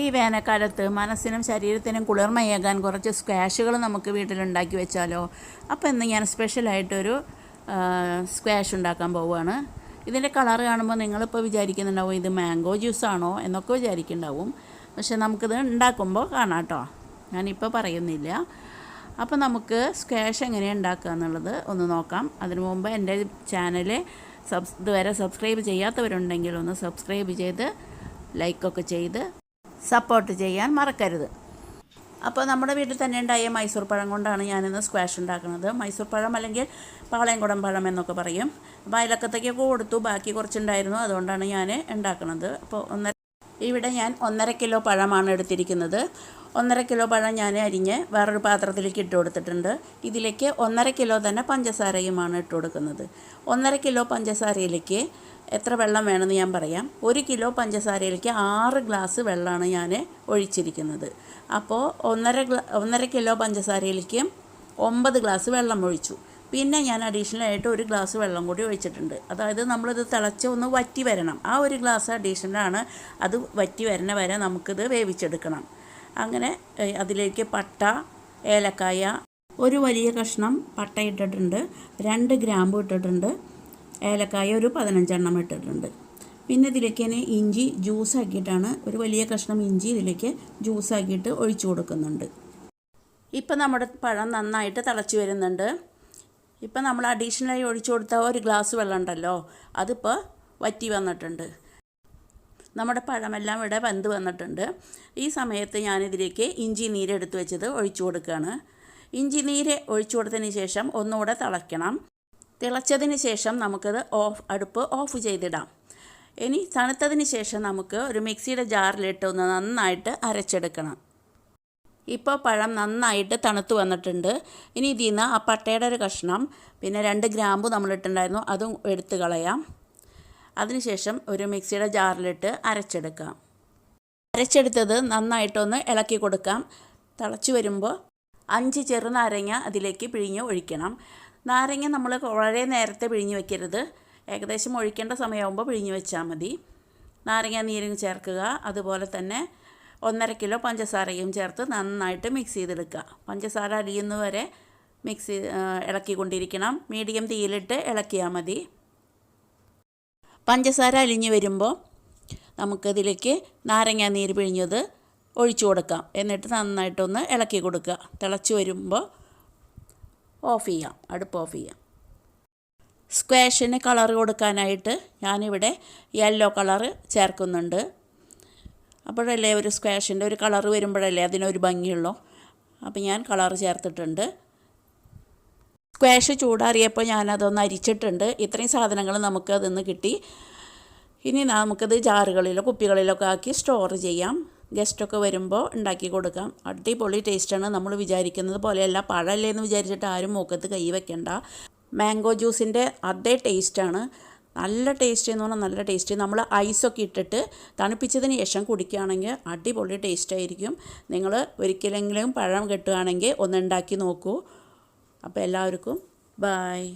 ഈ വേനൽക്കാലത്ത് മനസ്സിനും ശരീരത്തിനും കുളിർമയേകാൻ കുറച്ച് സ്ക്വാഷുകൾ നമുക്ക് വീട്ടിലുണ്ടാക്കി വെച്ചാലോ? അപ്പോൾ ഇന്ന് ഞാൻ സ്പെഷ്യലായിട്ടൊരു സ്ക്വാഷ് ഉണ്ടാക്കാൻ പോവുകയാണ്. ഇതിന്റെ കളർ കാണുമ്പോൾ നിങ്ങളിപ്പോൾ വിചാരിക്കുന്നുണ്ടാവും ഇത് മാംഗോ ജ്യൂസാണോ? എന്നൊക്കെ വിചാരിക്കുന്നുണ്ടാവും. പക്ഷെ നമുക്കിത് ഉണ്ടാക്കുമ്പോൾ കാണാം കേട്ടോ. ഞാനിപ്പോൾ പറയുന്നില്ല. അപ്പോൾ നമുക്ക് സ്ക്വാഷ് എങ്ങനെ ഉണ്ടാക്കുക എന്നുള്ളത് ഒന്ന് നോക്കാം. അതിനു മുമ്പ് എന്റെ ചാനൽ സബ്സ് ഇതുവരെ സബ്സ്ക്രൈബ് ചെയ്യാത്തവരുണ്ടെങ്കിൽ ഒന്ന് സബ്സ്ക്രൈബ് ചെയ്ത് ലൈക്കൊക്കെ ചെയ്ത് സപ്പോർട്ട് ചെയ്യാൻ മറക്കരുത്. അപ്പോൾ നമ്മുടെ വീട്ടിൽ തന്നെ ഉണ്ടായ മൈസൂർ പഴം കൊണ്ടാണ് ഞാനിന്ന് സ്ക്വാഷ് ഉണ്ടാക്കുന്നത്. മൈസൂർ പഴം അല്ലെങ്കിൽ പാളയംകുടം പഴം എന്നൊക്കെ പറയും. അപ്പോൾ അയലക്കത്തേക്കൊക്കെ കൊടുത്തു. ബാക്കി കുറച്ചുണ്ടായിരുന്നു. അതുകൊണ്ടാണ് ഞാൻ ഉണ്ടാക്കുന്നത്. അപ്പോൾ ഒന്നര ഇവിടെ ഞാൻ ഒന്നര കിലോ പഴമാണ് എടുത്തിരിക്കുന്നത്. ഒന്നര കിലോ പഴം ഞാൻ അരിഞ്ഞ് വേറൊരു പാത്രത്തിലേക്ക് ഇട്ട് കൊടുത്തിട്ടുണ്ട്. ഇതിലേക്ക് ഒന്നര കിലോ തന്നെ പഞ്ചസാരയുമാണ് ഇട്ട് കൊടുക്കുന്നത്. ഒന്നര കിലോ പഞ്ചസാരയിലേക്ക് എത്ര വെള്ളം വേണമെന്ന് ഞാൻ പറയാം. ഒരു കിലോ പഞ്ചസാരയിലേക്ക് ആറ് ഗ്ലാസ് വെള്ളമാണ് ഞാൻ ഒഴിച്ചിരിക്കുന്നത്. അപ്പോൾ ഒന്നര ഗ്ലാ ഒന്നര കിലോ പഞ്ചസാരയിലേക്ക് ഒമ്പത് ഗ്ലാസ് വെള്ളം ഒഴിച്ചു. പിന്നെ ഞാൻ അഡീഷണൽ ആയിട്ട് ഒരു ഗ്ലാസ് വെള്ളം കൂടി ഒഴിച്ചിട്ടുണ്ട്. അതായത് നമ്മളിത് തിളച്ച് ഒന്ന് വറ്റി വരണം. ആ ഒരു ഗ്ലാസ് അഡീഷണലാണ് അത് വറ്റി വരണ വരെ നമുക്കിത് വേവിച്ചെടുക്കണം. അങ്ങനെ അതിലേക്ക് പട്ട ഏലക്കായ ഒരു വലിയ കഷ്ണം പട്ട ഇട്ടിട്ടുണ്ട്. രണ്ട് ഗ്രാമ്പു ഇട്ടിട്ടുണ്ട്. ഏലക്കായ ഒരു പതിനഞ്ചെണ്ണം ഇട്ടിട്ടുണ്ട്. പിന്നെ ഇതിലേക്ക് തന്നെ ഇഞ്ചി ജ്യൂസ് ആക്കിയിട്ടാണ് ഒരു വലിയ കഷ്ണം ഇഞ്ചി ഇതിലേക്ക് ജ്യൂസ് ആക്കിയിട്ട് ഒഴിച്ചു കൊടുക്കുന്നുണ്ട്. ഇപ്പം നമ്മുടെ പഴം നന്നായിട്ട് തിളച്ച് വരുന്നുണ്ട്. ഇപ്പം നമ്മൾ അഡീഷണലായി ഒഴിച്ചു കൊടുത്ത ഒരു ഗ്ലാസ് വെള്ളം ഉണ്ടല്ലോ അതിപ്പോൾ വറ്റി വന്നിട്ടുണ്ട്. നമ്മുടെ പഴമെല്ലാം ഇവിടെ വെന്ത് വന്നിട്ടുണ്ട്. ഈ സമയത്ത് ഞാനിതിലേക്ക് ഇഞ്ചി നീര് എടുത്ത് വെച്ചത് ഒഴിച്ചു കൊടുക്കുകയാണ്. ഇഞ്ചി നീര് ഒഴിച്ചു കൊടുത്തതിന് ശേഷം ഒന്നുകൂടെ തിളയ്ക്കണം. തിളച്ചതിന് ശേഷം നമുക്കത് ഓഫ് അടുപ്പ് ഓഫ് ചെയ്തിടാം. ഇനി തണുത്തതിന് ശേഷം നമുക്ക് ഒരു മിക്സിയുടെ ജാറിലിട്ട് ഒന്ന് നന്നായിട്ട് അരച്ചെടുക്കണം. ഇപ്പോൾ പഴം നന്നായിട്ട് തണുത്ത് വന്നിട്ടുണ്ട്. ഇനി ഇതിൽ നിന്ന് ആ പട്ടയുടെ ഒരു കഷ്ണം പിന്നെ രണ്ട് ഗ്രാമ്പു നമ്മളിട്ടുണ്ടായിരുന്നു അതും എടുത്ത് കളയാം. അതിനുശേഷം ഒരു മിക്സിയുടെ ജാറിലിട്ട് അരച്ചെടുക്കാം. അരച്ചെടുത്തത് നന്നായിട്ടൊന്ന് ഇളക്കി കൊടുക്കാം. തിളച്ച് വരുമ്പോൾ അഞ്ച് ചെറുനാരങ്ങ അതിലേക്ക് പിഴിഞ്ഞ് ഒഴിക്കണം. നാരങ്ങ നമ്മൾ വളരെ നേരത്തെ പിഴിഞ്ഞ് വെക്കരുത്. ഏകദേശം ഒഴിക്കേണ്ട സമയമാകുമ്പോൾ പിഴിഞ്ഞ് വെച്ചാൽ മതി. നാരങ്ങ നീരും ചേർക്കുക. അതുപോലെ തന്നെ ഒന്നര കിലോ പഞ്ചസാരയും ചേർത്ത് നന്നായിട്ട് മിക്സ് ചെയ്തെടുക്കുക. പഞ്ചസാര അലിയുന്നവരെ മിക്സ് ഇളക്കിക്കൊണ്ടിരിക്കണം. മീഡിയം തീയിലിട്ട് ഇളക്കിയാൽ മതി. പഞ്ചസാര അലിഞ്ഞ് വരുമ്പോൾ നമുക്കതിലേക്ക് നാരങ്ങ നീര് പിഴിഞ്ഞത് ഒഴിച്ചു കൊടുക്കാം. എന്നിട്ട് നന്നായിട്ടൊന്ന് ഇളക്കി കൊടുക്കുക. തിളച്ച് വരുമ്പോൾ ഓഫ് ചെയ്യാം അടുപ്പ് ഓഫ് ചെയ്യാം സ്ക്വാഷിന് കളർ കൊടുക്കാനായിട്ട് ഞാനിവിടെ യെല്ലോ കളറ് ചേർക്കുന്നുണ്ട്. അപ്പോഴല്ലേ ഒരു സ്ക്വാഷിന്റെ ഒരു കളർ വരുമ്പോഴല്ലേ അതിനൊരു ഭംഗിയുള്ളൂ. അപ്പോൾ ഞാൻ കളർ ചേർത്തിട്ടുണ്ട്. സ്ക്വാഷ് ചൂടാറിയപ്പോൾ ഞാനതൊന്ന് അരിച്ചിട്ടുണ്ട്. ഇത്രയും സാധനങ്ങൾ നമുക്ക് അതിൽ നിന്ന് കിട്ടി. ഇനി നമുക്കത് ജാറുകളിലോ കുപ്പികളിലൊക്കെ ആക്കി സ്റ്റോർ ചെയ്യാം. ഗസ്റ്റൊക്കെ വരുമ്പോൾ ഉണ്ടാക്കി കൊടുക്കാം. അടിപൊളി ടേസ്റ്റാണ്. നമ്മൾ വിചാരിക്കുന്നത് പോലെയല്ല. പഴമല്ലേ എന്ന് വിചാരിച്ചിട്ട് ആരും മൂക്കത്ത് കൈ വെക്കണ്ട. മാംഗോ ജ്യൂസിന്റെ അതേ ടേസ്റ്റാണ്. നല്ല ടേസ്റ്റ് എന്ന് പറഞ്ഞാൽ നല്ല ടേസ്റ്റ്. നമ്മൾ ഐസൊക്കെ ഇട്ടിട്ട് തണുപ്പിച്ചതിന് ശേഷം കുടിക്കുകയാണെങ്കിൽ അടിപൊളി ടേസ്റ്റായിരിക്കും നിങ്ങൾ ഒരിക്കലെങ്കിലും പഴം കിട്ടുകയാണെങ്കിൽ ഒന്ന് ഉണ്ടാക്കി നോക്കൂ. അപ്പോൾ എല്ലാവർക്കും ബായ്